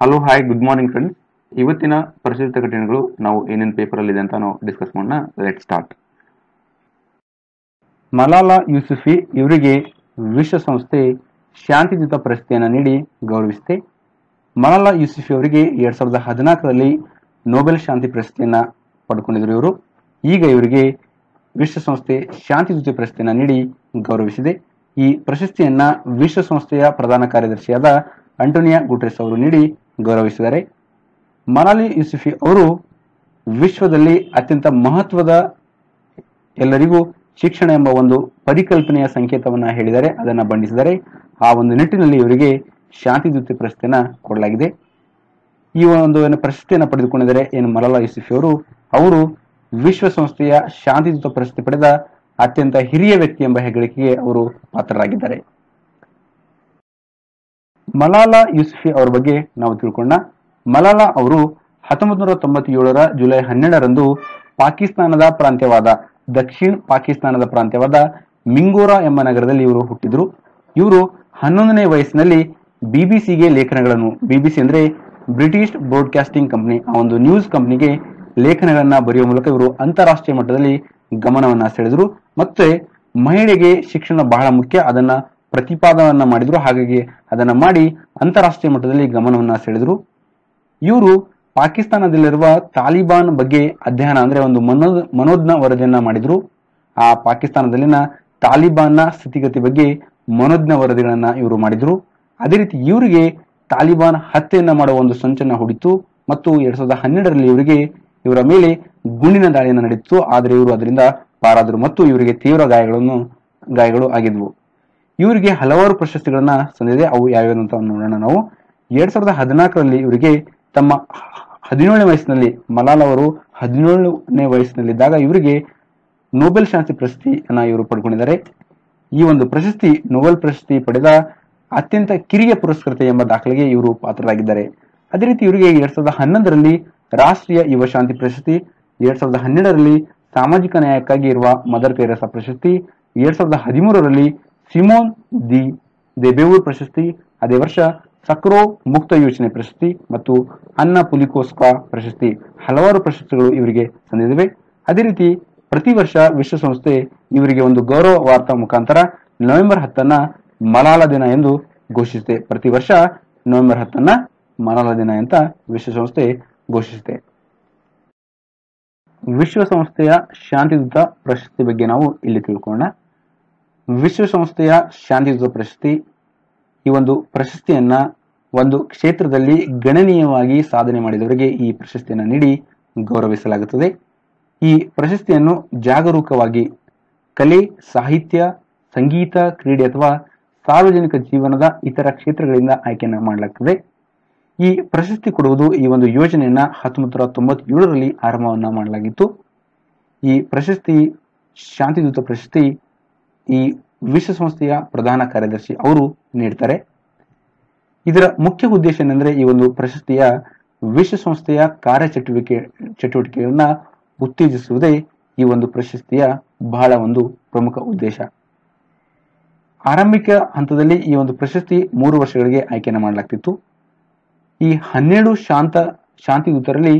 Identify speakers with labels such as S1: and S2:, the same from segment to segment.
S1: Hello hi good morning friends ಇವತ್ತಿನ ಪರಿಶೀಲಿತ ಘಟನೆಗಳು ನಾವು ಏನೇನು ಪೇಪರಲ್ಲಿ ಇದೆ ಅಂತ ನಾವು ಡಿಸ್ಕಸ್ ಮಾಡೋಣ. ಲೆಟ್ ಸ್ಟಾರ್ಟ್ ಮಲಾಲಾ ಯೂಸುಫಿ ಇವರಿಗೆ ವಿಶ್ವಸಂಸ್ಥೆ ಶಾಂತಿಯುತ ಪ್ರಶಸ್ತಿಯನ್ನು ನೀಡಿ ಗೌರವಿಸಿದೆ. ಮಲಾಲಾ ಯೂಸುಫಿ ಅವರಿಗೆ ಎರಡ್ ಸಾವಿರದ ಹದಿನಾಲ್ಕರಲ್ಲಿ ನೊಬೆಲ್ ಶಾಂತಿ ಪ್ರಶಸ್ತಿಯನ್ನ ಪಡ್ಕೊಂಡಿದ್ರು ಇವರು. ಈಗ ಇವರಿಗೆ ವಿಶ್ವಸಂಸ್ಥೆ ಶಾಂತಿಯುತ ಪ್ರಶಸ್ತಿಯನ್ನ ನೀಡಿ ಗೌರವಿಸಿದೆ. ಈ ಪ್ರಶಸ್ತಿಯನ್ನ ವಿಶ್ವಸಂಸ್ಥೆಯ ಪ್ರಧಾನ ಕಾರ್ಯದರ್ಶಿಯಾದ ಅಂಟೋನಿಯಾ ಗುಟ್ರೆಸ್ ಅವರು ನೀಡಿ ಗೌರವಿಸಿದ್ದಾರೆ ಮನಾಲಿ ಯೂಸುಫಿ ಅವರು ವಿಶ್ವದಲ್ಲಿ ಅತ್ಯಂತ ಮಹತ್ವದ ಎಲ್ಲರಿಗೂ ಶಿಕ್ಷಣ ಎಂಬ ಒಂದು ಪರಿಕಲ್ಪನೆಯ ಸಂಕೇತವನ್ನ ಹೇಳಿದ್ದಾರೆ ಅದನ್ನ ಬಣ್ಣಿಸಿದ್ದಾರೆ ಆ ಒಂದು ನಿಟ್ಟಿನಲ್ಲಿ ಇವರಿಗೆ ಶಾಂತಿದೂತಿ ಪ್ರಶಸ್ತಿಯನ್ನ ಕೊಡಲಾಗಿದೆ. ಈ ಒಂದು ಏನು ಪ್ರಶಸ್ತಿಯನ್ನು ಪಡೆದುಕೊಂಡಿದ್ದಾರೆ, ಏನು ಮಲಾಲಾ ಯೂಸುಫಿ ಅವರು ಅವರು ವಿಶ್ವಸಂಸ್ಥೆಯ ಶಾಂತಿದೂತ ಪ್ರಶಸ್ತಿ ಪಡೆದ ಅತ್ಯಂತ ಹಿರಿಯ ವ್ಯಕ್ತಿ ಎಂಬ ಹೆಗ್ಗಳಿಕೆಗೆ ಅವರು ಪಾತ್ರರಾಗಿದ್ದಾರೆ. ಮಲಾಲಾ ಯೂಸುಫಿ ಅವರ ಬಗ್ಗೆ ನಾವು ತಿಳ್ಕೊಂಡ. ಮಲಾಲಾ ಅವರು ಹತ್ತೊಂಬತ್ತು ನೂರ ತೊಂಬತ್ತೇಳರ ಜುಲೈ ಹನ್ನೆರಡರಂದು ಪಾಕಿಸ್ತಾನದ ಪ್ರಾಂತ್ಯವಾದ, ದಕ್ಷಿಣ ಪಾಕಿಸ್ತಾನದ ಪ್ರಾಂತ್ಯವಾದ ಮಿಂಗೋರಾ ಎಂಬ ನಗರದಲ್ಲಿ ಇವರು ಹುಟ್ಟಿದ್ರು. ಇವರು ಹನ್ನೊಂದನೇ ವಯಸ್ಸಿನಲ್ಲಿ ಬಿಬಿಸಿಗೆ ಲೇಖನಗಳನ್ನು, ಬಿಬಿಸಿ ಅಂದ್ರೆ ಬ್ರಿಟಿಷ್ ಬ್ರಾಡ್ಕಾಸ್ಟಿಂಗ್ ಕಂಪನಿ, ಆ ಒಂದು ನ್ಯೂಸ್ ಕಂಪನಿಗೆ ಲೇಖನಗಳನ್ನ ಬರೆಯುವ ಮೂಲಕ ಇವರು ಅಂತಾರಾಷ್ಟ್ರೀಯ ಮಟ್ಟದಲ್ಲಿ ಗಮನವನ್ನ ಸೆಳೆದ್ರು. ಮತ್ತೆ ಮಹಿಳೆಗೆ ಶಿಕ್ಷಣ ಬಹಳ ಮುಖ್ಯ, ಅದನ್ನ ಪ್ರತಿಪಾದನವನ್ನ ಮಾಡಿದ್ರು. ಹಾಗಾಗಿ ಅದನ್ನ ಮಾಡಿ ಅಂತಾರಾಷ್ಟ್ರೀಯ ಮಟ್ಟದಲ್ಲಿ ಗಮನವನ್ನ ಸೆಳೆದ್ರು. ಇವರು ಪಾಕಿಸ್ತಾನದಲ್ಲಿರುವ ತಾಲಿಬಾನ್ ಬಗ್ಗೆ ಅಧ್ಯಯನ ಅಂದ್ರೆ ಒಂದು ಮನೋ ಮನೋಜ್ಞ ವರದಿಯನ್ನ ಮಾಡಿದ್ರು. ಆ ಪಾಕಿಸ್ತಾನದಲ್ಲಿನ ತಾಲಿಬಾನ್ನ ಸ್ಥಿತಿಗತಿ ಬಗ್ಗೆ ಮನೋಜ್ಞ ವರದಿಗಳನ್ನ ಇವರು ಮಾಡಿದ್ರು. ಅದೇ ರೀತಿ ಇವರಿಗೆ ತಾಲಿಬಾನ್ ಹತ್ಯೆಯನ್ನ ಮಾಡುವ ಒಂದು ಸಂಚನ್ನ ಹೊಡಿತು ಮತ್ತು ಎರಡ್ ಸಾವಿರದ ಹನ್ನೆರಡರಲ್ಲಿ ಇವರಿಗೆ ಇವರ ಮೇಲೆ ಗುಂಡಿನ ದಾಳಿಯನ್ನು ನಡೆಯಿತು ಆದರೆ ಇವರು ಅದರಿಂದ ಪಾರಾದರು ಮತ್ತು ಇವರಿಗೆ ತೀವ್ರ ಗಾಯಗಳನ್ನು, ಗಾಯಗಳು ಆಗಿದ್ವು. ಇವರಿಗೆ ಹಲವಾರು ಪ್ರಶಸ್ತಿಗಳನ್ನ ಸಂದಿದೆ ಅವು ಯಾವ್ಯಾವ ಅಂತ ನೋಡೋಣ ನಾವು. ಎರಡ್ ಸಾವಿರದ ಹದಿನಾಲ್ಕರಲ್ಲಿ ಇವರಿಗೆ ತಮ್ಮ ಹದಿನೇಳನೇ ವಯಸ್ಸಿನಲ್ಲಿ ಮಲಾಲ್ ಅವರು ಹದಿನೇಳನೇ ವಯಸ್ಸಿನಲ್ಲಿದ್ದಾಗ ಇವರಿಗೆ ನೊಬೆಲ್ ಶಾಂತಿ ಪ್ರಶಸ್ತಿಯನ್ನ ಇವರು ಪಡ್ಕೊಂಡಿದ್ದಾರೆ. ಈ ಒಂದು ಪ್ರಶಸ್ತಿ, ನೊಬೆಲ್ ಪ್ರಶಸ್ತಿ ಪಡೆದ ಅತ್ಯಂತ ಕಿರಿಯ ಪುರಸ್ಕೃತ ಎಂಬ ದಾಖಲೆಗೆ ಇವರು ಪಾತ್ರರಾಗಿದ್ದಾರೆ. ಅದೇ ರೀತಿ ಇವರಿಗೆ ಎರಡ್ ಸಾವಿರದ ಹನ್ನೊಂದರಲ್ಲಿ ರಾಷ್ಟ್ರೀಯ ಯುವ ಶಾಂತಿ ಪ್ರಶಸ್ತಿ, ಎರಡ್ ಸಾವಿರದ ಹನ್ನೆರಡರಲ್ಲಿ ಸಾಮಾಜಿಕ ನ್ಯಾಯಕ್ಕಾಗಿ ಇರುವ ಮದರ್ ತೆರೇಸಾ ಪ್ರಶಸ್ತಿ, ಎರಡ್ ಸಾವಿರದ ಹದಿಮೂರರಲ್ಲಿ ಸಿಮೋನ್ ದಿ ದೆಬೆವೂರ್ ಪ್ರಶಸ್ತಿ ಅದೇ ವರ್ಷ ಸಕ್ರೋ ಮುಕ್ತ ಯೋಜನೆ ಪ್ರಶಸ್ತಿ ಮತ್ತು ಅನ್ನ ಪುಲಿಕೋಸ್ಕಾ ಪ್ರಶಸ್ತಿ ಹಲವಾರು ಪ್ರಶಸ್ತಿಗಳು ಇವರಿಗೆ ಸಂದಿವೆ ಅದೇ ರೀತಿ ಪ್ರತಿ ವರ್ಷ ವಿಶ್ವಸಂಸ್ಥೆ ಇವರಿಗೆ ಒಂದು ಗೌರವ ವಾರ್ತಾ ಮುಖಾಂತರ ನವೆಂಬರ್ ಹತ್ತನ್ನ ಮಲಾಲ ದಿನ ಎಂದು ಘೋಷಿಸಿದೆ ಪ್ರತಿ ವರ್ಷ ನವೆಂಬರ್ ಹತ್ತನ್ನ ಮಲಾಲ ದಿನ ಅಂತ ವಿಶ್ವಸಂಸ್ಥೆ ಘೋಷಿಸಿದೆ ವಿಶ್ವಸಂಸ್ಥೆಯ ಶಾಂತಿಯುತ ಪ್ರಶಸ್ತಿ ಬಗ್ಗೆ ನಾವು ಇಲ್ಲಿ ತಿಳ್ಕೊಳ್ಳೋಣ. ವಿಶ್ವಸಂಸ್ಥೆಯ ಶಾಂತಿಯುತ ಪ್ರಶಸ್ತಿ. ಈ ಒಂದು ಪ್ರಶಸ್ತಿಯನ್ನ ಒಂದು ಕ್ಷೇತ್ರದಲ್ಲಿ ಗಣನೀಯವಾಗಿ ಸಾಧನೆ ಮಾಡಿದವರಿಗೆ ಈ ಪ್ರಶಸ್ತಿಯನ್ನು ನೀಡಿ ಗೌರವಿಸಲಾಗುತ್ತದೆ. ಈ ಪ್ರಶಸ್ತಿಯನ್ನು ಜಾಗರೂಕವಾಗಿ ಕಲೆ, ಸಾಹಿತ್ಯ, ಸಂಗೀತ, ಕ್ರೀಡೆ ಅಥವಾ ಸಾರ್ವಜನಿಕ ಜೀವನದ ಇತರ ಕ್ಷೇತ್ರಗಳಿಂದ ಆಯ್ಕೆಯನ್ನು ಮಾಡಲಾಗ್ತದೆ. ಈ ಪ್ರಶಸ್ತಿ ಕೊಡುವುದು ಈ ಒಂದು ಯೋಜನೆಯನ್ನ ಹತ್ತೊಂಬತ್ತು ನೂರ ತೊಂಬತ್ತೇಳರಲ್ಲಿ ಆರಂಭವನ್ನ ಮಾಡಲಾಗಿತ್ತು. ಈ ಪ್ರಶಸ್ತಿ ಶಾಂತಿದೂತ ಪ್ರಶಸ್ತಿ ಈ ವಿಶ್ವಸಂಸ್ಥೆಯ ಪ್ರಧಾನ ಕಾರ್ಯದರ್ಶಿ ಅವರು ನೀಡ್ತಾರೆ. ಇದರ ಮುಖ್ಯ ಉದ್ದೇಶ ಏನಂದ್ರೆ ಈ ಒಂದು ಪ್ರಶಸ್ತಿಯ ವಿಶ್ವಸಂಸ್ಥೆಯ ಕಾರ್ಯಚಟುವಟಿಕೆ ಚಟುವಟಿಕೆಗಳನ್ನ ಉತ್ತೇಜಿಸುವುದೇ ಈ ಒಂದು ಪ್ರಶಸ್ತಿಯ ಬಹಳ ಒಂದು ಪ್ರಮುಖ ಉದ್ದೇಶ. ಆರಂಭಿಕ ಹಂತದಲ್ಲಿ ಈ ಒಂದು ಪ್ರಶಸ್ತಿ ಮೂರು ವರ್ಷಗಳಿಗೆ ಆಯ್ಕೆಯನ್ನು ಮಾಡಲಾಗ್ತಿತ್ತು. ಈ ಹನ್ನೆರಡು ಶಾಂತ ಶಾಂತಿದೂತರಲ್ಲಿ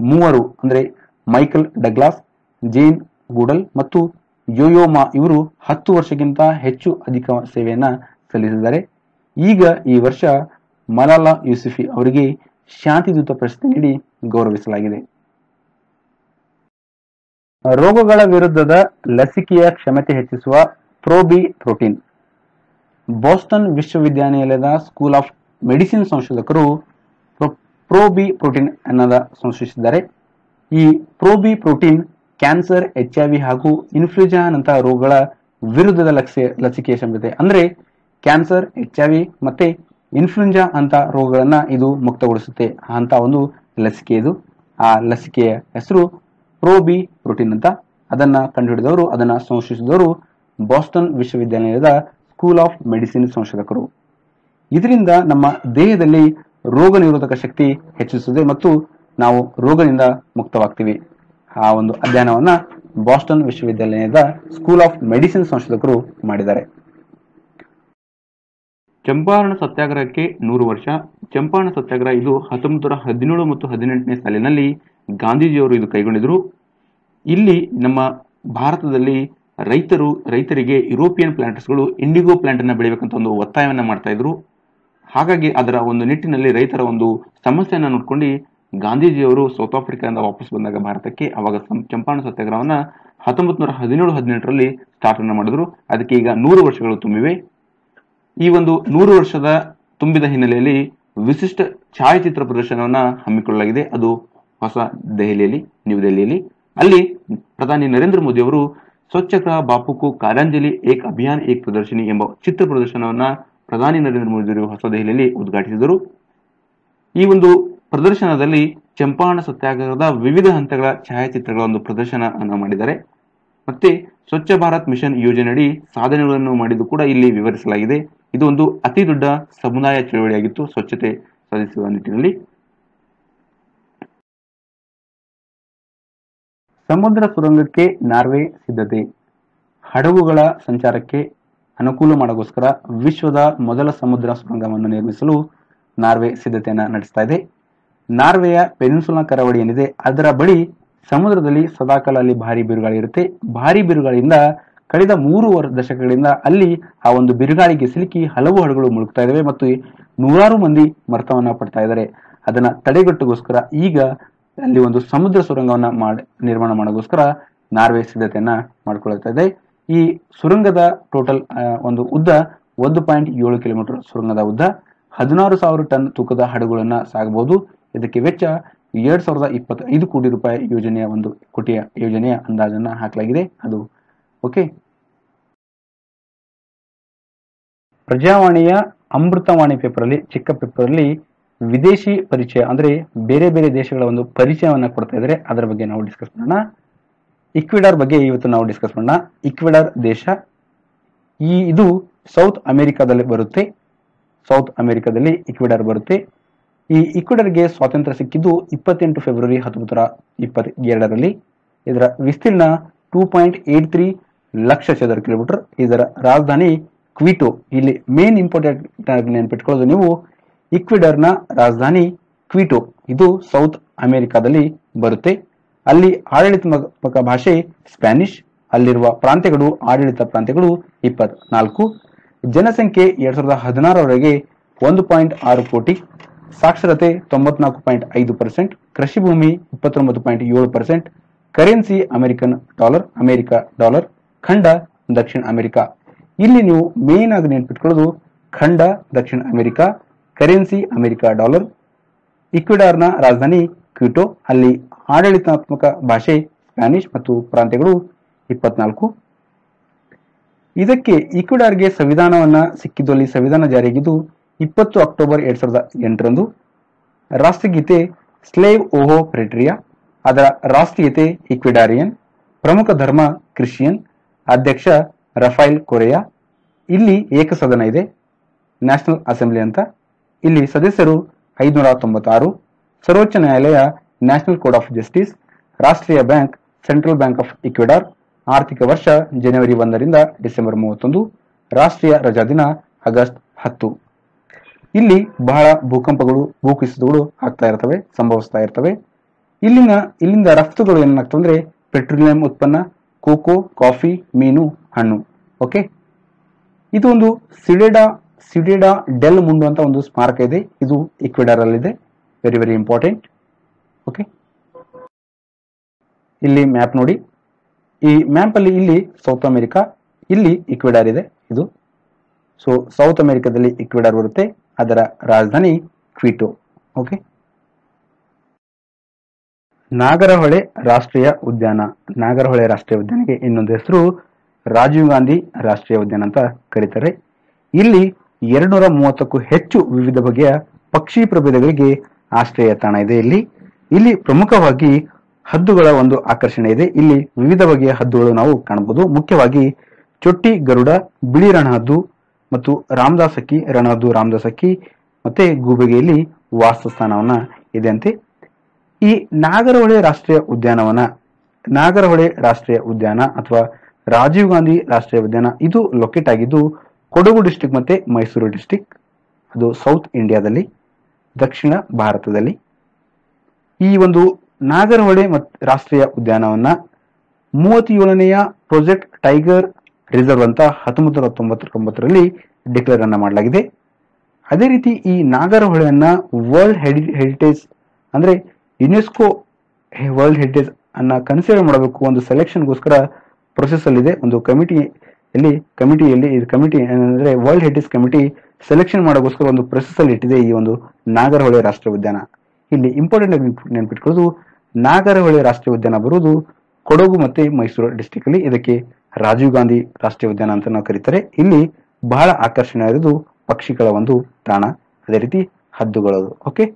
S1: ಮೂವರು ಅಂದ್ರೆ ಮೈಕಲ್ ಡಗ್ಲಾಸ್, ಜೇನ್ ಗೂಡಲ್ ಮತ್ತು ಯೋಯೋಮಾ ಇವರು ಹತ್ತು ವರ್ಷಕ್ಕಿಂತ ಹೆಚ್ಚು ಅಧಿಕ ಸೇವೆಯನ್ನ ಸಲ್ಲಿಸಿದ್ದಾರೆ. ಈಗ ಈ ವರ್ಷ ಮಲಾಲಾ ಯೂಸುಫಿ ಅವರಿಗೆ ಶಾಂತಿದೂತ ಪ್ರಶಸ್ತಿ ನೀಡಿ ಗೌರವಿಸಲಾಗಿದೆ. ರೋಗಗಳ ವಿರುದ್ಧದ ಲಸಿಕೆಯ ಕ್ಷಮತೆ ಹೆಚ್ಚಿಸುವ ಪ್ರೋಬಿ ಪ್ರೋಟೀನ್. ಬೋಸ್ಟನ್ ವಿಶ್ವವಿದ್ಯಾನಿಲಯದ ಸ್ಕೂಲ್ ಆಫ್ ಮೆಡಿಸಿನ್ ಸಂಶೋಧಕರು ಪ್ರೋಬಿ ಪ್ರೋಟೀನ್ ಅನ್ನದ ಸಂಶೋಧಿಸಿದ್ದಾರೆ ಈ ಪ್ರೋಬಿ protein cancer, H I V ಹಾಗೂ ಇನ್ಫ್ಲೂಜಾನಂತಹ ರೋಗಗಳ ವಿರುದ್ಧದ ಲಸಿಕೆ ಲಸಿಕೆ ಕ್ಷಮತೆ ಅಂದ್ರೆ ಕ್ಯಾನ್ಸರ್, ಎಚ್ ಐ ವಿ ಮತ್ತೆ ಇನ್ಫ್ಲೂಂಜಾ ಅಂತ ರೋಗಗಳನ್ನ ಇದು ಮುಕ್ತಗೊಳಿಸುತ್ತೆ. ಅಂತ ಒಂದು ಲಸಿಕೆ ಇದು. ಆ ಲಸಿಕೆಯ ಹೆಸರು ಪ್ರೋಬಿ ಪ್ರೋಟೀನ್ ಅಂತ. ಅದನ್ನ ಕಂಡುಹಿಡಿದವರು, ಅದನ್ನ ಸಂಶೋಧಿಸಿದವರು ಬಾಸ್ಟನ್ ವಿಶ್ವವಿದ್ಯಾನಿಲಯದ ಸ್ಕೂಲ್ ಆಫ್ ಮೆಡಿಸಿನ್ ಸಂಶೋಧಕರು. ಇದರಿಂದ ನಮ್ಮ ದೇಹದಲ್ಲಿ ರೋಗ ನಿರೋಧಕ ಶಕ್ತಿ ಹೆಚ್ಚಿಸುತ್ತದೆ ಮತ್ತು ನಾವು ರೋಗದಿಂದ ಮುಕ್ತವಾಗ್ತೀವಿ. ಆ ಒಂದು ಅಧ್ಯಯನವನ್ನ ಬಾಸ್ಟನ್ ವಿಶ್ವವಿದ್ಯಾಲಯದ ಸ್ಕೂಲ್ ಆಫ್ ಮೆಡಿಸಿನ್ ಸಂಶೋಧಕರು ಮಾಡಿದ್ದಾರೆ. ಚಂಪಾರಣ ಸತ್ಯಾಗ್ರಹಕ್ಕೆ ನೂರು ವರ್ಷ. ಚಂಪಾರಣ ಸತ್ಯಾಗ್ರಹ ಇದು ಹತ್ತೊಂಬತ್ತು ನೂರ ಹದಿನೇಳು ಮತ್ತು ಹದಿನೆಂಟನೇ ಸಾಲಿನಲ್ಲಿ ಗಾಂಧೀಜಿಯವರು ಇದು ಕೈಗೊಂಡಿದ್ರು. ಇಲ್ಲಿ ನಮ್ಮ ಭಾರತದಲ್ಲಿ ರೈತರು, ರೈತರಿಗೆ ಯುರೋಪಿಯನ್ ಪ್ಲಾಂಟರ್ಸ್ಗಳು ಇಂಡಿಗೋ ಪ್ಲಾಂಟ್ ಅನ್ನ ಬೆಳಿಬೇಕಂತ ಒಂದು ಒತ್ತಾಯವನ್ನ ಮಾಡ್ತಾ ಇದ್ರು. ಹಾಗಾಗಿ ಅದರ ಒಂದು ನಿಟ್ಟಿನಲ್ಲಿ ರೈತರ ಒಂದು ಸಮಸ್ಯೆಯನ್ನ ನೋಡ್ಕೊಂಡು ಗಾಂಧೀಜಿಯವರು ಸೌತ್ ಆಫ್ರಿಕಾದಿಂದ ವಾಪಸ್ ಬಂದಾಗ ಭಾರತಕ್ಕೆ ಅವಾಗ ಚಂಪಾರಣ ಸತ್ಯಾಗ್ರಹವನ್ನ ಹತ್ತೊಂಬತ್ತು ನೂರ ಹದಿನೇಳು ಹದಿನೆಂಟರಲ್ಲಿ ಸ್ಟಾರ್ಟ್ ಅನ್ನ ಮಾಡಿದ್ರು. ಅದಕ್ಕೆ ಈಗ ನೂರು ವರ್ಷಗಳು ತುಂಬಿವೆ. ಈ ಒಂದು ನೂರು ವರ್ಷದ ತುಂಬಿದ ಹಿನ್ನೆಲೆಯಲ್ಲಿ ವಿಶಿಷ್ಟ ಛಾಯಾಚಿತ್ರ ಪ್ರದರ್ಶನವನ್ನ ಹಮ್ಮಿಕೊಳ್ಳಲಾಗಿದೆ. ಅದು ಹೊಸ ದೆಹಲಿಯಲ್ಲಿ, ನ್ಯೂ ದೆಹಲಿಯಲ್ಲಿ. ಅಲ್ಲಿ ಪ್ರಧಾನಿ ನರೇಂದ್ರ ಮೋದಿ ಅವರು ಸ್ವಚ್ಛತಾ ಬಾಪುಕು ಕಾರ್ಯಾಂಜಲಿ ಏಕ್ ಅಭಿಯಾನ್, ಏಕ್ ಪ್ರದರ್ಶಿನಿ ಎಂಬ ಚಿತ್ರ ಪ್ರದರ್ಶನವನ್ನ ಪ್ರಧಾನಿ ನರೇಂದ್ರ ಮೋದಿ ಅವರು ಹೊಸ ದೆಹಲಿಯಲ್ಲಿ ಉದ್ಘಾಟಿಸಿದರು. ಈ ಒಂದು ಪ್ರದರ್ಶನದಲ್ಲಿ ಚಂಪಾರಣ ಸತ್ಯಾಗ್ರಹದ ವಿವಿಧ ಹಂತಗಳ ಛಾಯಾಚಿತ್ರಗಳ ಒಂದು ಪ್ರದರ್ಶನ ಅನ್ನು ಮಾಡಿದ್ದಾರೆ. ಮತ್ತೆ ಸ್ವಚ್ಛ ಭಾರತ್ ಮಿಷನ್ ಯೋಜನೆಯಡಿ ಸಾಧನೆಗಳನ್ನು ಮಾಡಿದ್ದು ಕೂಡ ಇಲ್ಲಿ ವಿವರಿಸಲಾಗಿದೆ. ಇದು ಒಂದು ಅತಿ ದೊಡ್ಡ ಸಮುದಾಯ ಚಳವಳಿಯಾಗಿತ್ತು. ಸ್ವಚ್ಛತೆ ಸಾಧಿಸುವ ನಿಟ್ಟಿನಲ್ಲಿ. ಸಮುದ್ರ ಸುರಂಗಕ್ಕೆ ನಾರ್ವೆ ಸಿದ್ಧತೆ. ಹಡಗುಗಳ ಸಂಚಾರಕ್ಕೆ ಅನುಕೂಲ ಮಾಡೋಕ್ಕೋಸ್ಕರ ವಿಶ್ವದ ಮೊದಲ ಸಮುದ್ರ ಸುರಂಗವನ್ನು ನಿರ್ಮಿಸಲು ನಾರ್ವೆ ಸಿದ್ಧತೆಯನ್ನ ನಡೆಸ್ತಾ ಇದೆ. ನಾರ್ವೆಯ ಪೆನಿನ್ಸುಲಾ ಕರಾವಳಿ ಏನಿದೆ, ಅದರ ಬಳಿ ಸಮುದ್ರದಲ್ಲಿ ಸದಾಕಾಲ ಅಲ್ಲಿ ಭಾರಿ ಬಿರುಗಾಳಿ ಇರುತ್ತೆ ಭಾರಿ ಬಿರುಗಾಳಿಯಿಂದ ಕಳೆದ ಮೂರು ದಶಕಗಳಿಂದ ಅಲ್ಲಿ ಆ ಒಂದು ಬಿರುಗಾಳಿಗೆ ಸಿಲುಕಿ ಹಲವು ಹಡಗಳು ಮುಳುಗ್ತಾ ಇದಾವೆ ಮತ್ತು ನೂರಾರು ಮಂದಿ ಮರ್ತವನ್ನ ಪಡ್ತಾ ಇದ್ದಾರೆ ಅದನ್ನ ತಡೆಗಟ್ಟುಗೋಸ್ಕರ ಈಗ ಅಲ್ಲಿ ಒಂದು ಸಮುದ್ರ ಸುರಂಗವನ್ನ ಮಾಡಿ, ನಿರ್ಮಾಣ ಮಾಡೋಗೋಸ್ಕರ ನಾರ್ವೆ ಸಿದ್ಧತೆಯನ್ನ ಮಾಡ್ಕೊಳ್ತಾ ಇದೆ. ಈ ಸುರಂಗದ ಟೋಟಲ್ ಒಂದು ಉದ್ದ ಒಂದು ಪಾಯಿಂಟ್ ಏಳು ಕಿಲೋಮೀಟರ್ ಸುರಂಗದ ಉದ್ದ. ಹದಿನಾರು ಸಾವಿರ ಟನ್ ತೂಕದ ಹಡಗುಗಳನ್ನ ಸಾಗಬಹುದು. ಇದಕ್ಕೆ ವೆಚ್ಚ ಎರಡ್ ಸಾವಿರದ ಇಪ್ಪತ್ತೈದು ಕೋಟಿ ರೂಪಾಯಿ ಯೋಜನೆಯ ಒಂದು ಕೋಟಿಯ ಯೋಜನೆಯ ಅಂದಾಜನ್ನ ಹಾಕಲಾಗಿದೆ. ಅದು ಓಕೆ. ಪ್ರಜಾವಾಣಿಯ ಅಮೃತವಾಣಿ ಪೇಪರ್ ಅಲ್ಲಿ ಚಿಕ್ಕ ಪೇಪರ್ ಅಲ್ಲಿ ವಿದೇಶಿ ಪರಿಚಯ, ಅಂದ್ರೆ ಬೇರೆ ಬೇರೆ ದೇಶಗಳ ಒಂದು ಪರಿಚಯವನ್ನ ಕೊಡ್ತಾ ಇದ್ದಾರೆ. ಅದರ ಬಗ್ಗೆ ನಾವು ಡಿಸ್ಕಸ್ ಮಾಡೋಣ. ಇಕ್ವಿಡಾರ್ ಬಗ್ಗೆ ಇವತ್ತು ನಾವು ಡಿಸ್ಕಸ್ ಮಾಡೋಣ. ಇಕ್ವಿಡಾರ್ ದೇಶ, ಈ ಇದು ಸೌತ್ ಅಮೆರಿಕಾದಲ್ಲಿ ಬರುತ್ತೆ. ಸೌತ್ ಅಮೆರಿಕಾದಲ್ಲಿ ಇಕ್ವಿಡಾರ್ ಬರುತ್ತೆ. ಈ ಇಕ್ವಿಡರ್ಗೆ ಸ್ವಾತಂತ್ರ್ಯ ಸಿಕ್ಕಿದ್ದು ಇಪ್ಪತ್ತೆಂಟು ಫೆಬ್ರವರಿ ಹತ್ತೊಂಬತ್ತರ ಇಪ್ಪತ್ ಎರಡರಲ್ಲಿ ಇದರ ವಿಸ್ತೀರ್ಣ two point eight three lakh ಚದರ ಕಿಲೋಮೀಟರ್. ಇದರ ರಾಜಧಾನಿ ಕ್ವಿಟೋ, ಇಲ್ಲಿ ಮೇನ್ ಇಂಪಾರ್ಟೆಂಟ್ ನೆನ್ಪಿಟ್ಕೊಳ್ಳೋದು ನೀವು ಇಕ್ವಿಡರ್ನ ರಾಜಧಾನಿ ಕ್ವಿಟೋ. ಇದು ಸೌತ್ ಅಮೆರಿಕಾದಲ್ಲಿ ಬರುತ್ತೆ. ಅಲ್ಲಿ ಆಡಳಿತಾತ್ಮಕ ಭಾಷೆ ಸ್ಪ್ಯಾನಿಷ್, ಅಲ್ಲಿರುವ ಪ್ರಾಂತ್ಯಗಳು, ಆಡಳಿತ ಪ್ರಾಂತ್ಯಗಳು ಇಪ್ಪತ್ನಾಲ್ಕು. ಜನಸಂಖ್ಯೆ ಎರಡ್ ಸಾವಿರದ ಹದಿನಾರರವರೆಗೆ ಒಂದು ಪಾಯಿಂಟ್ ಆರು ಕೋಟಿ. ಸಾಕ್ಷರತೆ ತೊಂಬತ್ನಾಲ್ಕು ಪಾಯಿಂಟ್ ಐದು ಪರ್ಸೆಂಟ್, ಕೃಷಿ ಭೂಮಿ ಇಪ್ಪತ್ತೊಂಬತ್ತು ಪಾಯಿಂಟ್ ಏಳು percent, currency American dollar, America dollar, ಖಂಡ ದಕ್ಷಿಣ ಅಮೆರಿಕ. ಇಲ್ಲಿ ನೀವು ಮೇನ್ ಆಗಿ ನೆನ್ಪಿಟ್ಕೊಳ್ಳೋದು ಖಂಡ ದಕ್ಷಿಣ ಅಮೆರಿಕ, ಕರೆನ್ಸಿ ಅಮೆರಿಕ ಡಾಲರ್, ಇಕ್ವಿಡಾರ್ನ ರಾಜಧಾನಿ ಕ್ಯೂಟೋ, ಅಲ್ಲಿ ಆಡಳಿತಾತ್ಮಕ ಭಾಷೆ ಸ್ಪ್ಯಾನಿಷ್ ಮತ್ತು ಪ್ರಾಂತ್ಯಗಳು ಇಪ್ಪತ್ನಾಲ್ಕು. ಇದಕ್ಕೆ ಇಕ್ವಿಡಾರ್ಗೆ ಸಂವಿಧಾನವನ್ನ ಸಿಕ್ಕಿದ್ದು ಅಲ್ಲಿ ಸಂವಿಧಾನ ಜಾರಿಯಾಗಿದ್ದು ಇಪ್ಪತ್ತು ಅಕ್ಟೋಬರ್ ಎರಡ್ ಸಾವಿರದ ಎಂಟರಂದು ರಾಷ್ಟ್ರಗೀತೆ ಸ್ಲೇವ್ ಓಹೋ ಪ್ರೆಟ್ರಿಯಾ, ಅದರ ರಾಷ್ಟ್ರೀಯತೆ ಇಕ್ವಿಡಾರಿಯನ್ ಪ್ರಮುಖ ಧರ್ಮ ಕ್ರಿಶ್ಚಿಯನ್ ಅಧ್ಯಕ್ಷ ರಫೈಲ್ ಕೊರೆಯಾ, ಇಲ್ಲಿ ಏಕಸದನ ಇದೆ. ನ್ಯಾಷನಲ್ ಅಸೆಂಬ್ಲಿ ಅಂತ. ಇಲ್ಲಿ ಸದಸ್ಯರು ಐದುನೂರ ತೊಂಬತ್ತಾರು, ಸರ್ವೋಚ್ಚ ನ್ಯಾಯಾಲಯ, ನ್ಯಾಷನಲ್ ಕೋರ್ಟ್ ಆಫ್ ಜಸ್ಟಿಸ್, ರಾಷ್ಟ್ರೀಯ bank, Central Bank of Ecuador ಆರ್ಥಿಕ ವರ್ಷ, ಜನವರಿ ಒಂದರಿಂದ ಡಿಸೆಂಬರ್ ಮೂವತ್ತೊಂದು, ರಾಷ್ಟ್ರೀಯ ರಜಾ ದಿನ ಆಗಸ್ಟ್ ಹತ್ತು. ಇಲ್ಲಿ ಬಹಳ ಭೂಕಂಪಗಳು, ಭೂಕುಸಿತಗಳು ಆಗ್ತಾ ಇರ್ತವೆ, ಸಂಭವಿಸ್ತಾ ಇರ್ತವೆ. ಇಲ್ಲಿನ, ಇಲ್ಲಿಂದ ರಫ್ತುಗಳು ಏನಾಗ್ತವೆ ಪೆಟ್ರೋಲಿಯಂ ಉತ್ಪನ್ನ, ಕೋಕೋ, ಕಾಫಿ, ಮೀನು, ಹಣ್ಣು. ಓಕೆ? ಇದು ಒಂದು ಸಿಡೆಡಾ ಸಿಡೆಡಾ ಡೆಲ್ ಮುಂಡು ಅಂತ ಒಂದು ಸ್ಮಾರಕ ಇದೆ. ಇದು ಇಕ್ವಿಡಾರ್ ಅಲ್ಲಿದೆ ವೆರಿ ವೆರಿ ಇಂಪಾರ್ಟೆಂಟ್ ಓಕೆ? ಇಲ್ಲಿ ಮ್ಯಾಪ್ ನೋಡಿ. ಈ ಮ್ಯಾಪ್ ಅಲ್ಲಿ ಇಲ್ಲಿ ಸೌತ್ ಅಮೆರಿಕಾ, ಇಲ್ಲಿ ಇಕ್ವಿಡಾರ್ ಇದೆ. ಇದು. ಸೊ, ಸೌತ್ ಅಮೆರಿಕಾದಲ್ಲಿ ಇಕ್ವಿಡಾರ್ ಬರುತ್ತೆ. ಅದರ ರಾಜಧಾನಿ ಕ್ವಿಟೋ ಓಕೆ ನಾಗರಹೊಳೆ ರಾಷ್ಟ್ರೀಯ ಉದ್ಯಾನ. ನಾಗರಹೊಳೆ ರಾಷ್ಟ್ರೀಯ ಉದ್ಯಾನಕ್ಕೆ ಇನ್ನೊಂದು ಹೆಸರು ರಾಜೀವ್ ಗಾಂಧಿ ರಾಷ್ಟ್ರೀಯ ಉದ್ಯಾನ ಅಂತ ಕರೀತಾರೆ. ಇಲ್ಲಿ ಎರಡುನೂರ ಮೂವತ್ತಕ್ಕೂ ಹೆಚ್ಚು ವಿವಿಧ ಬಗೆಯ ಪಕ್ಷಿ ಪ್ರಭೇದಗಳಿಗೆ ಆಶ್ರಯ ತಾಣ ಇದೆ ಇಲ್ಲಿ. ಇಲ್ಲಿ ಪ್ರಮುಖವಾಗಿ ಹದ್ದುಗಳ ಒಂದು ಆಕರ್ಷಣೆ ಇದೆ. ಇಲ್ಲಿ ವಿವಿಧ ಬಗೆಯ ಹದ್ದುಗಳು ನಾವು ಕಾಣಬಹುದು. ಮುಖ್ಯವಾಗಿ ಚೊಟ್ಟಿ, ಗರುಡ, ಬಿಳಿ ರಣಹದ್ದು ಮತ್ತು ರಾಮದಾಸಕ್ಕಿ ರಣಹದ್ದು ರಾಮದಾಸಕ್ಕಿ ಮತ್ತೆ ಗೂಬೆಗೆಯಲ್ಲಿ ವಾಸಸ್ಥಾನವನ್ನ ಇದೆ ಅಂತೆ ಈ ನಾಗರಹೊಳೆ ರಾಷ್ಟ್ರೀಯ ಉದ್ಯಾನವನ, ನಾಗರಹೊಳೆ ರಾಷ್ಟ್ರೀಯ ಉದ್ಯಾನ ಅಥವಾ ರಾಜೀವ್ ಗಾಂಧಿ ರಾಷ್ಟ್ರೀಯ ಉದ್ಯಾನ, ಇದು ಲೊಕೇಟ್ ಆಗಿದ್ದು ಕೊಡಗು ಡಿಸ್ಟಿಕ್ ಮತ್ತೆ ಮೈಸೂರು ಡಿಸ್ಟಿಕ್ ಅದು ಸೌತ್ ಇಂಡಿಯಾದಲ್ಲಿ ದಕ್ಷಿಣ ಭಾರತದಲ್ಲಿ. ಈ ಒಂದು ನಾಗರಹೊಳೆ ಮತ್ತು ರಾಷ್ಟ್ರೀಯ ಉದ್ಯಾನವನ್ನ ಮೂವತ್ತೇಳನೆಯ ಪ್ರಾಜೆಕ್ಟ್ ಟೈಗರ್ ರಿಸರ್ವ್ ಅಂತ ಹತ್ತೊಂಬತ್ತು ನೂರ ತೊಂಬತ್ತೊಂಬತ್ತರಲ್ಲಿ ಡಿಕ್ಲೇರ್ ಅನ್ನ ಮಾಡಲಾಗಿದೆ. ಅದೇ ರೀತಿ ಈ ನಾಗರಹೊಳೆಯನ್ನ ವರ್ಲ್ಡ್ ಹೆರಿಟೇಜ್ ಅಂದ್ರೆ ಯುನೆಸ್ಕೋ ವರ್ಲ್ಡ್ ಹೆರಿಟೇಜ್ ಅನ್ನ ಕನ್ಸಿಡರ್ ಮಾಡಬೇಕು ಒಂದು ಸೆಲೆಕ್ಷನ್ಗೋಸ್ಕರ ಪ್ರೊಸೆಸ್ ಅಲ್ಲಿದೆ. ಒಂದು ಕಮಿಟಿಯಲ್ಲಿ ಕಮಿಟಿಯಲ್ಲಿ ಇದು ಕಮಿಟಿ ಏನಂದ್ರೆ ವರ್ಲ್ಡ್ ಹೆರಿಟೇಜ್ ಕಮಿಟಿ ಸೆಲೆಕ್ಷನ್ ಮಾಡೋಗೋಸ್ಕರ ಒಂದು ಪ್ರೊಸೆಸ್ ಅಲ್ಲಿ ಇಟ್ಟಿದೆ ಈ ಒಂದು ನಾಗರಹೊಳೆ ರಾಷ್ಟ್ರೀಯ ಉದ್ಯಾನ. ಇಲ್ಲಿ ಇಂಪಾರ್ಟೆಂಟ್ ಆಗಿ ನೆನಪಿಟ್ಕೊಳ್ಳೋದು ನಾಗರಹೊಳೆ ರಾಷ್ಟ್ರೀಯ ಉದ್ಯಾನ ಬರುವುದು ಕೊಡಗು ಮತ್ತೆ ಮೈಸೂರು ಡಿಸ್ಟಿಕ್ ಅಲ್ಲಿ ಇದಕ್ಕೆ ರಾಜೀವ್ ಗಾಂಧಿ ರಾಷ್ಟ್ರೀಯ ಉದ್ಯಾನ ಅಂತ ನಾವು ಕರೀತಾರೆ. ಇಲ್ಲಿ ಬಹಳ ಆಕರ್ಷಣೀಯ ಇರೋದು ಪಕ್ಷಿಗಳ ಒಂದು ತಾಣ. ಅದೇ ರೀತಿ ಹದ್ದುಗಳದು. ಓಕೆ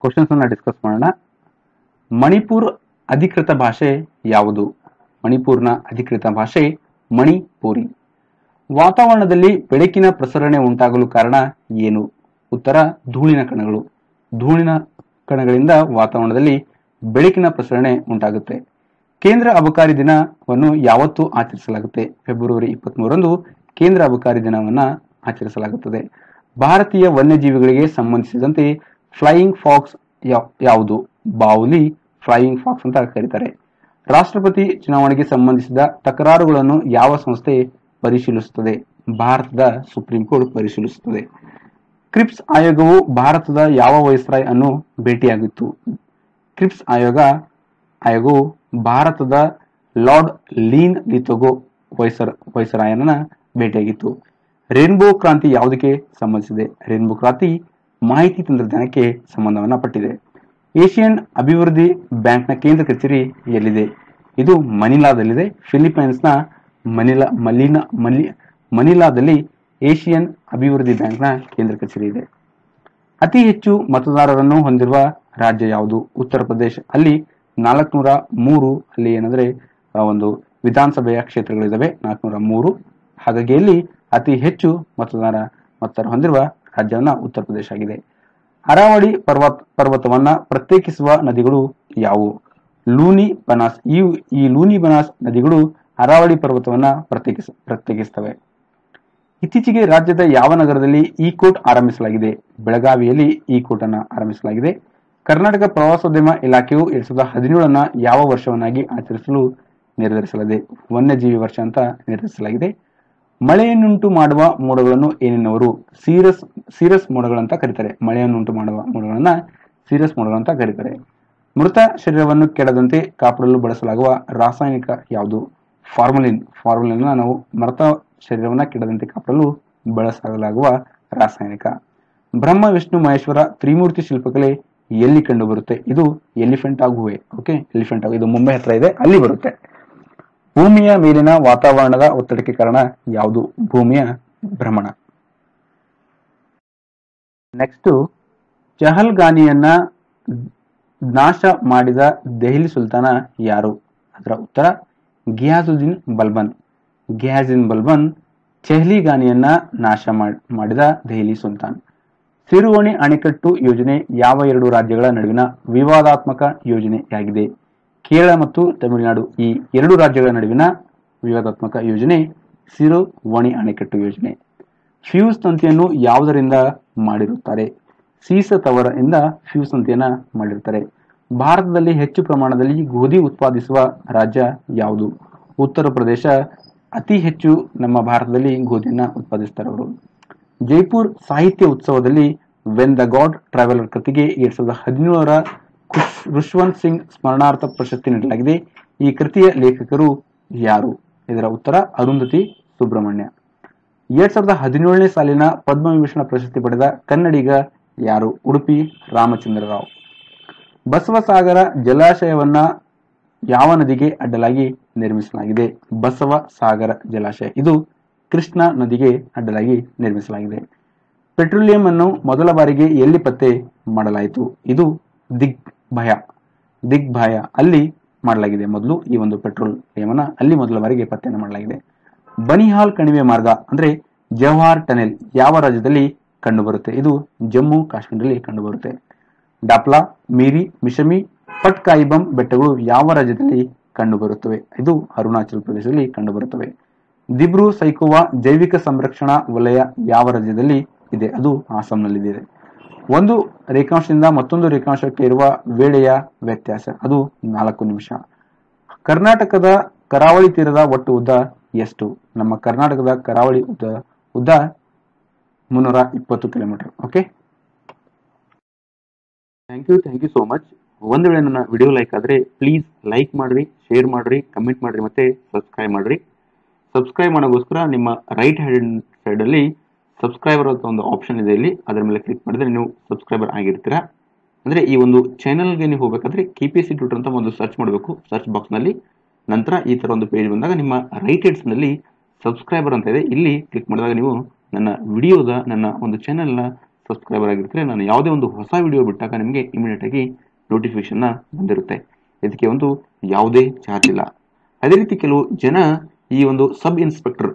S1: ಕ್ವಶನ್ಸ್ ಅನ್ನ ಡಿಸ್ಕಸ್ ಮಾಡೋಣ. ಮಣಿಪುರ್ ಅಧಿಕೃತ ಭಾಷೆ ಯಾವುದು? ಮಣಿಪುರ್ನ ಅಧಿಕೃತ ಭಾಷೆ ಮಣಿಪುರಿ. ವಾತಾವರಣದಲ್ಲಿ ಬೆಳಕಿನ ಪ್ರಸರಣೆ ಉಂಟಾಗಲು ಕಾರಣ ಏನು? ಉತ್ತರ, ಧೂಳಿನ ಕಣಗಳು. ಧೂಳಿನ ಕಣಗಳಿಂದ ವಾತಾವರಣದಲ್ಲಿ ಬೆಳಕಿನ ಪ್ರಸರಣೆ ಉಂಟಾಗುತ್ತೆ. ಕೇಂದ್ರ ಅಬಕಾರಿ ದಿನವನ್ನು ಯಾವತ್ತು ಆಚರಿಸಲಾಗುತ್ತೆ. ಫೆಬ್ರವರಿ ಇಪ್ಪತ್ಮೂರಂದು ಕೇಂದ್ರ ಅಬಕಾರಿ ದಿನವನ್ನು ಆಚರಿಸಲಾಗುತ್ತದೆ. ಭಾರತೀಯ ವನ್ಯಜೀವಿಗಳಿಗೆ ಸಂಬಂಧಿಸಿದಂತೆ ಫ್ಲೈಯಿಂಗ್ ಫಾಕ್ಸ್ ಯಾವುದು? ಬಾವುಲಿ ಫ್ಲೈಯಿಂಗ್ ಫಾಕ್ಸ್ ಅಂತ ಕರೀತಾರೆ. ರಾಷ್ಟ್ರಪತಿ ಚುನಾವಣೆಗೆ ಸಂಬಂಧಿಸಿದ ತಕರಾರುಗಳನ್ನು ಯಾವ ಸಂಸ್ಥೆ ಪರಿಶೀಲಿಸುತ್ತದೆ? ಭಾರತದ ಸುಪ್ರೀಂ ಕೋರ್ಟ್ ಪರಿಶೀಲಿಸುತ್ತದೆ. ಕ್ರಿಪ್ಸ್ ಆಯೋಗವು ಭಾರತದ ಯಾವ ವೈಸ್ರಾಯ್ ಅನ್ನು ಭೇಟಿಯಾಗಿತ್ತು? ಕ್ರಿಪ್ಸ್ ಆಯೋಗ, ಆಯೋಗವು ಭಾರತದ ಲಾರ್ಡ್ ಲೀನ್ ಲಿಥೋಗೋ ವೈಸರ್ ವೈಸರಾಯನ ಭೇಟಿಯಾಗಿತ್ತು ರೇನ್ಬೋ ಕ್ರಾಂತಿ ಯಾವುದಕ್ಕೆ ಸಂಬಂಧಿಸಿದೆ? ರೇನ್ಬೋ ಕ್ರಾಂತಿ ಮಾಹಿತಿ ತಂತ್ರಜ್ಞಾನಕ್ಕೆ ಸಂಬಂಧವನ್ನ ಪಟ್ಟಿದೆ. ಏಷಿಯನ್ ಅಭಿವೃದ್ಧಿ ಬ್ಯಾಂಕ್ನ ಕೇಂದ್ರ ಕಚೇರಿ ಎಲ್ಲಿದೆ? ಇದು ಮನಿಲಾದಲ್ಲಿದೆ. ಫಿಲಿಪೈನ್ಸ್ನ ಮನಿಲಾ, ಮಲಿನಾ, ಮಲಿ, ಮನಿಲಾದಲ್ಲಿ ಏಷಿಯನ್ ಅಭಿವೃದ್ಧಿ ಬ್ಯಾಂಕ್ನ ಕೇಂದ್ರ ಕಚೇರಿ ಇದೆ. ಅತಿ ಹೆಚ್ಚು ಮತದಾರರನ್ನು ಹೊಂದಿರುವ ರಾಜ್ಯ ಯಾವುದು? ಉತ್ತರ ಪ್ರದೇಶ. ಅಲ್ಲಿ ನಾಲ್ಕುನೂರ ಮೂರು ಅಲ್ಲಿ ಏನಂದ್ರೆ ಒಂದು ವಿಧಾನಸಭೆಯ ಕ್ಷೇತ್ರಗಳಿದ್ದಾವೆ ನಾಲ್ಕುನೂರ ಮೂರು. ಹಾಗಾಗಿ ಇಲ್ಲಿ ಅತಿ ಹೆಚ್ಚು ಮತದಾರ ಮತದಾರ ಹೊಂದಿರುವ ರಾಜ್ಯವನ್ನ ಉತ್ತರ ಪ್ರದೇಶ ಆಗಿದೆ. ಅರಾವಳಿ ಪರ್ವತ, ಪರ್ವತವನ್ನ ಪ್ರತ್ಯೇಕಿಸುವ ನದಿಗಳು ಯಾವುವು? ಲೂನಿ ಬನಾಸ್, ಈ ಈ ಲೂನಿ ಬನಾಸ್ ನದಿಗಳು ಅರಾವಳಿ ಪರ್ವತವನ್ನ ಪ್ರತ್ಯೇಕಿಸ, ಪ್ರತ್ಯೇಕಿಸ್ತವೆ. ಇತ್ತೀಚೆಗೆ ರಾಜ್ಯದ ಯಾವ ನಗರದಲ್ಲಿ ಈ ಕೋಟ್ ಆರಂಭಿಸಲಾಗಿದೆ? ಬೆಳಗಾವಿಯಲ್ಲಿ ಈ ಕೋಟ್ ಅನ್ನು ಆರಂಭಿಸಲಾಗಿದೆ. ಕರ್ನಾಟಕ ಪ್ರವಾಸೋದ್ಯಮ ಇಲಾಖೆಯು ಎರಡ್ ಸಾವಿರದ ಹದಿನೇಳನ್ನ ಯಾವ ವರ್ಷವನ್ನಾಗಿ ಆಚರಿಸಲು ನಿರ್ಧರಿಸಲಿದೆ? ವನ್ಯಜೀವಿ ವರ್ಷ ಅಂತ ನಿರ್ಧರಿಸಲಾಗಿದೆ. ಮಳೆಯನ್ನುಂಟು ಮಾಡುವ ಮೋಡಗಳನ್ನು ಏನೇನವರು ಸೀರಸ್ ಸೀರಸ್ ಮೋಡಗಳಂತ ಕರೀತಾರೆ. ಮಳೆಯನ್ನುಂಟು ಮಾಡುವ ಮೋಡಗಳನ್ನ ಸೀರಸ್ ಮೋಡಗಳಂತ ಕರೀತಾರೆ. ಮೃತ ಶರೀರವನ್ನು ಕೆಡದಂತೆ ಕಾಪಾಡಲು ಬಳಸಲಾಗುವ ರಾಸಾಯನಿಕ ಯಾವುದು? ಫಾರ್ಮಲಿನ್. ಫಾರ್ಮಲಿನ್ ನಾವು ಮೃತ ಶರೀರವನ್ನು ಕೆಡದಂತೆ ಕಾಪಾಡಲು ಬಳಸಲಾಗುವ ರಾಸಾಯನಿಕ. ಬ್ರಹ್ಮ, ವಿಷ್ಣು, ಮಹೇಶ್ವರ, ತ್ರಿಮೂರ್ತಿ ಶಿಲ್ಪಕಲೆ ಎಲ್ಲಿ ಕಂಡು ಬರುತ್ತೆ? ಇದು ಎಲಿಫೆಂಟ್ ಆಗುವೆ ಓಕೆ ಎಲಿಫೆಂಟ್ ಆಗು ಇದು ಮುಂಬೈ ಹತ್ರ ಇದೆ, ಅಲ್ಲಿ ಬರುತ್ತೆ. ಭೂಮಿಯ ಮೇಲಿನ ವಾತಾವರಣದ ಒತ್ತಡಕ್ಕೆ ಕಾರಣ ಯಾವುದು? ಭೂಮಿಯ ಭ್ರಮಣ. ನೆಕ್ಸ್ಟ್ ಚಹಲ್ಗಾನಿಯನ್ನ ನಾಶ ಮಾಡಿದ ದೆಹಲಿ ಸುಲ್ತಾನ ಯಾರು? ಅದರ ಉತ್ತರ ಗಿಯಾಜುದ್ದೀನ್ ಬಲ್ಬನ್. ಗಿಯಾಜುದ್ದೀನ್ ಬಲ್ಬನ್ ಚೆಹ್ಲಿಗಾನಿಯನ್ನ ನಾಶ ಮಾಡಿದ ದೆಹಲಿ ಸುಲ್ತಾನ್. ಸಿರುವಣಿ ಅಣೆಕಟ್ಟು ಯೋಜನೆ ಯಾವ ಎರಡು ರಾಜ್ಯಗಳ ನಡುವಿನ ವಿವಾದಾತ್ಮಕ ಯೋಜನೆಯಾಗಿದೆ? ಕೇರಳ ಮತ್ತು ತಮಿಳುನಾಡು ಈ ಎರಡು ರಾಜ್ಯಗಳ ನಡುವಿನ ವಿವಾದಾತ್ಮಕ ಯೋಜನೆ ಸಿರುವಣಿ ಅಣೆಕಟ್ಟು ಯೋಜನೆ. ಫ್ಯೂಸ್ ತಂತಿಯನ್ನು ಯಾವುದರಿಂದ ಮಾಡಿರುತ್ತಾರೆ? ಸೀಸ ತವರದಿಂದ ಫ್ಯೂಸ್ ತಂತಿಯನ್ನು ಮಾಡಿರುತ್ತಾರೆ. ಭಾರತದಲ್ಲಿ ಹೆಚ್ಚು ಪ್ರಮಾಣದಲ್ಲಿ ಗೋಧಿ ಉತ್ಪಾದಿಸುವ ರಾಜ್ಯ ಯಾವುದು? ಉತ್ತರ ಪ್ರದೇಶ ಅತಿ ಹೆಚ್ಚು ನಮ್ಮ ಭಾರತದಲ್ಲಿ ಗೋಧಿಯನ್ನು ಉತ್ಪಾದಿಸ್ತಾರೆ ಅವರು ಜೈಪುರ್ ಸಾಹಿತ್ಯ ಉತ್ಸವದಲ್ಲಿ ವೆನ್ ದ ಗಾಡ್ ಟ್ರಾವೆಲರ್ ಕೃತಿಗೆ ಎರಡ್ ಸಾವಿರದ ಹದಿನೇಳರ ರುಷ್ವಂತ್ ಸಿಂಗ್ ಸ್ಮರಣಾರ್ಥ ಪ್ರಶಸ್ತಿ ನೀಡಲಾಗಿದೆ. ಈ ಕೃತಿಯ ಲೇಖಕರು ಯಾರು? ಇದರ ಉತ್ತರ ಅರುಂಧತಿ ಸುಬ್ರಹ್ಮಣ್ಯ. ಎರಡ್ ಸಾವಿರದ ಹದಿನೇಳನೇ ಸಾಲಿನ ಪದ್ಮವಿಭೂಷಣ ಪ್ರಶಸ್ತಿ ಪಡೆದ ಕನ್ನಡಿಗ ಯಾರು? ಉಡುಪಿ ರಾಮಚಂದ್ರರಾವ್ ಬಸವಸಾಗರ ಜಲಾಶಯವನ್ನ ಯಾವ ನದಿಗೆ ಅಡ್ಡಲಾಗಿ ನಿರ್ಮಿಸಲಾಗಿದೆ? ಬಸವ ಸಾಗರ ಜಲಾಶಯ. ಇದು ಕೃಷ್ಣ ನದಿಗೆ ಅಡ್ಡಲಾಗಿ ನಿರ್ಮಿಸಲಾಗಿದೆ. ಪೆಟ್ರೋಲಿಯಂ ಅನ್ನು ಮೊದಲ ಬಾರಿಗೆ ಎಲ್ಲಿ ಪತ್ತೆ ಮಾಡಲಾಯಿತು? ಇದು ದಿಗ್ ಭಯ ದಿಗ್ ಭಯ ಅಲ್ಲಿ ಮಾಡಲಾಗಿದೆ. ಮೊದಲು ಈ ಒಂದು ಪೆಟ್ರೋಲಿಯಂ ಅಲ್ಲಿ ಮೊದಲ ಬಾರಿಗೆ ಪತ್ತೆಯನ್ನು ಮಾಡಲಾಗಿದೆ. ಬನಿಹಾಲ್ ಕಣಿವೆ ಮಾರ್ಗ ಅಂದ್ರೆ ಜವಾಹರ್ ಟನೆಲ್ ಯಾವ ರಾಜ್ಯದಲ್ಲಿ ಕಂಡುಬರುತ್ತೆ? ಇದು ಜಮ್ಮು ಕಾಶ್ಮೀರದಲ್ಲಿ ಕಂಡುಬರುತ್ತೆ. ಡಾಪ್ಲಾ, ಮೀರಿ, ಮಿಶಮಿ ಪಟ್ಕಾಯಿಬಂ ಬೆಟ್ಟಗಳು ಯಾವ ರಾಜ್ಯದಲ್ಲಿ ಕಂಡುಬರುತ್ತವೆ? ಇದು ಅರುಣಾಚಲ ಪ್ರದೇಶದಲ್ಲಿ ಕಂಡುಬರುತ್ತವೆ. ದಿಬ್ರು ಸೈಕೋವಾ ಜೈವಿಕ ಸಂರಕ್ಷಣಾ ವಲಯ ಯಾವ ರಾಜ್ಯದಲ್ಲಿ ಇದೆ? ಅದು ಆಸಾಂನಲ್ಲಿದೆ ಒಂದು ರೇಖಾಂಶದಿಂದ ಮತ್ತೊಂದು ರೇಖಾಂಶಕ್ಕೆ ಇರುವ ವೇಳೆಯ ವ್ಯತ್ಯಾಸ, ಅದು ನಾಲ್ಕು ನಿಮಿಷ. ಕರ್ನಾಟಕದ ಕರಾವಳಿ ತೀರದ ಒಟ್ಟು ಉದ್ದ ಎಷ್ಟು? ನಮ್ಮ ಕರ್ನಾಟಕದ ಕರಾವಳಿ ಉದ್ದ ಉದ್ದ ಮುನ್ನೂರ ಇಪ್ಪತ್ತು kilometre. Okay thank you thank you so much ಒಂದು ವೇಳೆ ನನ್ನ ವಿಡಿಯೋ ಲೈಕ್ ಆದರೆ ಪ್ಲೀಸ್ ಲೈಕ್ ಮಾಡ್ರಿ ಶೇರ್ ಮಾಡ್ರಿ ಕಮೆಂಟ್ ಮಾಡಿರಿ ಮತ್ತೆ ಸಬ್ಸ್ಕ್ರೈಬ್ ಮಾಡ್ರಿ. ಸಬ್ಸ್ಕ್ರೈಬ್ ಮಾಡೋಕ್ಕೋಸ್ಕರ ನಿಮ್ಮ ರೈಟ್ ಹ್ಯಾಂಡ್ ಸೈಡಲ್ಲಿ ಸಬ್ಸ್ಕ್ರೈಬರ್ ಅಂತ ಒಂದು ಆಪ್ಷನ್ ಇದೆ ಇಲ್ಲಿ. ಅದರ ಮೇಲೆ ಕ್ಲಿಕ್ ಮಾಡಿದ್ರೆ ನೀವು ಸಬ್ಸ್ಕ್ರೈಬರ್ ಆಗಿರ್ತೀರಾ. ಅಂದರೆ ಈ ಒಂದು ಚಾನಲ್ಗೆ ನೀವು ಹೋಗಬೇಕಾದ್ರೆ ಕೆ ಪಿ ಸಿ ಟ್ಯೂಟರ್ ಅಂತ ಒಂದು ಸರ್ಚ್ ಮಾಡಬೇಕು. ಸರ್ಚ್ ಬಾಕ್ಸ್ನಲ್ಲಿ ನಂತರ ಈ ಥರ ಒಂದು ಪೇಜ್ ಬಂದಾಗ ನಿಮ್ಮ ರೈಟ್ ಹೆಡ್ಸ್ನಲ್ಲಿ ಸಬ್ಸ್ಕ್ರೈಬರ್ ಅಂತ ಇದೆ. ಇಲ್ಲಿ ಕ್ಲಿಕ್ ಮಾಡಿದಾಗ ನೀವು ನನ್ನ ವಿಡಿಯೋದ ನನ್ನ ಒಂದು ಚಾನಲ್ನ ಸಬ್ಸ್ಕ್ರೈಬರ್ ಆಗಿರ್ತೀರ. ನಾನು ಯಾವುದೇ ಒಂದು ಹೊಸ ವಿಡಿಯೋ ಬಿಟ್ಟಾಗ ನಿಮಗೆ ಇಮಿಡಿಯೇಟಾಗಿ ನೋಟಿಫಿಕೇಶನ್ನ ಬಂದಿರುತ್ತೆ. ಇದಕ್ಕೆ ಒಂದು ಯಾವುದೇ ಚಾರ್ಜ್ ಇಲ್ಲ. ಅದೇ ರೀತಿ ಕೆಲವು ಜನ ಈ ಒಂದು ಸಬ್ ಇನ್ಸ್ಪೆಕ್ಟರ್,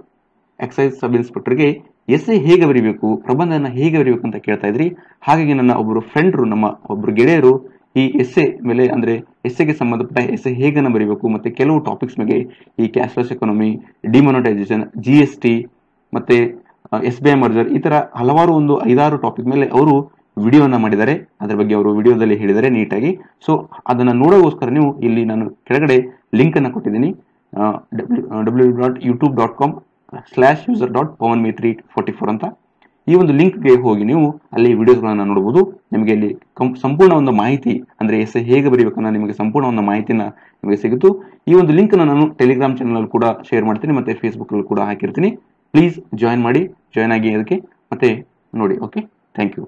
S1: ಎಕ್ಸೈಸ್ ಸಬ್ ಇನ್ಸ್ಪೆಕ್ಟರ್ಗೆ ಎಸ್ ಎ ಹೇಗೆ ಬರೀಬೇಕು, ಪ್ರಬಂಧನ ಹೇಗೆ ಬರೀಬೇಕು ಅಂತ ಕೇಳ್ತಾ ಇದ್ರಿ. ಹಾಗಾಗಿ ನನ್ನ ಒಬ್ಬರು ಫ್ರೆಂಡ್ರು ನಮ್ಮ ಒಬ್ಬರು ಗೆಳೆಯರು ಈ ಎಸ್ಸೆ ಮೇಲೆ ಅಂದ್ರೆ ಎಸ್ಸೆಗೆ ಸಂಬಂಧಪಟ್ಟ ಎಸ್ಸೆ ಹೇಗನ್ನ ಬರೀಬೇಕು ಮತ್ತೆ ಕೆಲವು ಟಾಪಿಕ್ಸ್ ಬಗ್ಗೆ ಈ cashless economy demonetisation G S T ಮತ್ತೆ ಎಸ್ ಬಿ ಐ ಮರ್ಜರ್ ಈ ತರ ಹಲವಾರು ಒಂದು ಐದಾರು ಟಾಪಿಕ್ ಮೇಲೆ ಅವರು ವಿಡಿಯೋನ ಮಾಡಿದ್ದಾರೆ. ಅದರ ಬಗ್ಗೆ ಅವರು ವಿಡಿಯೋದಲ್ಲಿ ಹೇಳಿದ್ದಾರೆ ನೀಟಾಗಿ. ಸೊ ಅದನ್ನ ನೋಡೋಗೋಸ್ಕರ ನೀವು ಇಲ್ಲಿ ನಾನು ಕೆಳಗಡೆ ಲಿಂಕ್ ಅನ್ನ ಕೊಟ್ಟಿದ್ದೀನಿ. W dot YouTube dot com slash user dot Pavan may three forty four ಅಂತ. ಈ ಒಂದು ಲಿಂಕ್ಗೆ ಹೋಗಿ ನೀವು ಅಲ್ಲಿ ವಿಡಿಯೋಸ್ಗಳನ್ನು ನೋಡಬಹುದು ನಿಮಗೆ ಅಲ್ಲಿ ಸಂಪೂರ್ಣ ಒಂದು ಮಾಹಿತಿ, ಅಂದ್ರೆ ಎಸ್ ಹೇಗೆ ಬರೀಬೇಕನ್ನ ನಿಮಗೆ ಸಂಪೂರ್ಣ ಒಂದು ಮಾಹಿತಿನ ನಿಮಗೆ ಸಿಗುತ್ತು. ಈ ಒಂದು ಲಿಂಕ್ ನಾನು ಟೆಲಿಗ್ರಾಮ್ ಚಾನಲ್ ಕೂಡ ಶೇರ್ ಮಾಡ್ತೀನಿ, ಮತ್ತೆ ಫೇಸ್ಬುಕ್ ಅಲ್ಲಿ ಕೂಡ ಹಾಕಿರ್ತೀನಿ. ಪ್ಲೀಸ್ ಜಾಯಿನ್ ಮಾಡಿ ಜಾಯಿನ್ ಆಗಿ ಅದಕ್ಕೆ ಮತ್ತೆ ನೋಡಿ ಓಕೆ ಥ್ಯಾಂಕ್ ಯು